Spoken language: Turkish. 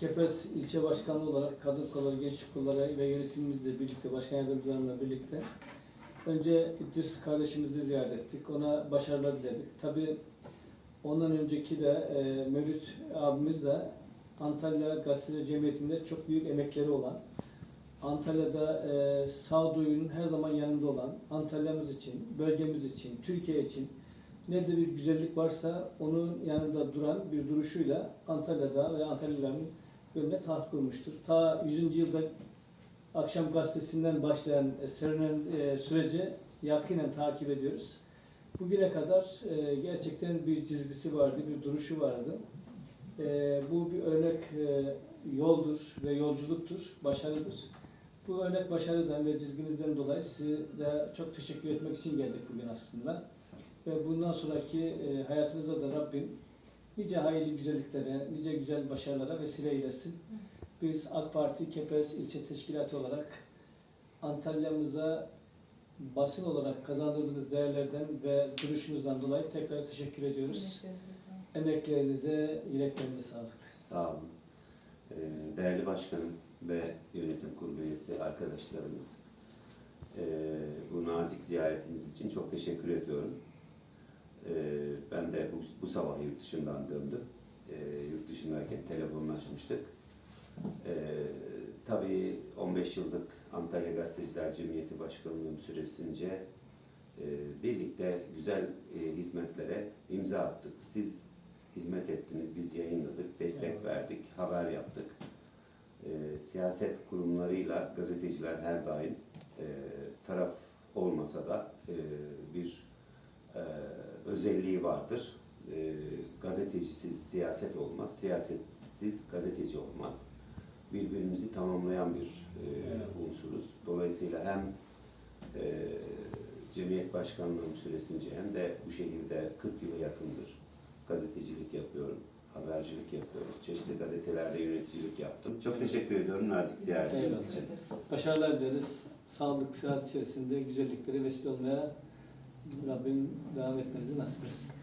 Kepez ilçe başkanlığı olarak kadın kolları, gençlik kolları ve yönetimimizle birlikte, başkan yardımcılarımla birlikte önce İdris kardeşimizi ziyaret ettik. Ona başarılar diledik. Tabii ondan önceki de e, Mevlüt abimiz de Antalya Gazeteci Cemiyeti'nde çok büyük emekleri olan, Antalya'da e, sağduyunun her zaman yanında olan, Antalya'mız için, bölgemiz için, Türkiye için ne de bir güzellik varsa onun yanında duran bir duruşuyla Antalya'da ve Antalyalıların gönlüne taht kurmuştur. Ta 100. yılda Akşam Gazetesi'nden başlayan serinin e, süreci yakinen takip ediyoruz. Bugüne kadar e, gerçekten bir çizgisi vardı, bir duruşu vardı. E, bu bir örnek e, yoldur ve yolculuktur, başarıdır. Bu örnek başarıdan ve çizginizden dolayı size de çok teşekkür etmek için geldik bugün aslında. Ve bundan sonraki e, hayatınızda da Rabbim nice hayırlı güzelliklere, nice güzel başarılara vesile eylesin. Biz AK Parti Kepez İlçe Teşkilatı olarak Antalya'mıza basın olarak kazandırdığınız değerlerden ve duruşunuzdan dolayı tekrar teşekkür ediyoruz. Emeklerinize, yüreklerinize sağlık. Sağ olun. Ee, Değerli başkanım ve yönetim kurulu üyesi arkadaşlarımız, ee, bu nazik ziyaretiniz için çok teşekkür ediyorum. Ee, Ben de bu, bu sabah yurt dışından döndüm. Ee, Yurt dışındayken telefonlaşmıştık. Ee, Tabii 15 yıllık Antalya Gazeteciler Cemiyeti Başkanlığım süresince e, birlikte güzel e, hizmetlere imza attık. Siz hizmet ettiniz, biz yayınladık, destek Evet. verdik, haber yaptık. E, siyaset kurumlarıyla gazeteciler her daim e, taraf olmasa da e, bir e, özelliği vardır. E, gazetecisiz siyaset olmaz, siyasetsiz gazeteci olmaz. Birbirimizi tamamlayan bir e, unsuruz. Dolayısıyla hem e, cemiyet başkanlığım süresince hem de bu şehirde 40 yıla yakındır gazetecilik yapıyorum, habercilik yapıyoruz. Çeşitli gazetelerde yöneticilik yaptım. Çok Evet. teşekkür ediyorum nazik ziyaretiniz için. Başarılar dileriz. Sağlık, sıhhat içerisinde güzelliklere vesile olmaya Rabbim devam etmenizi nasip etsin.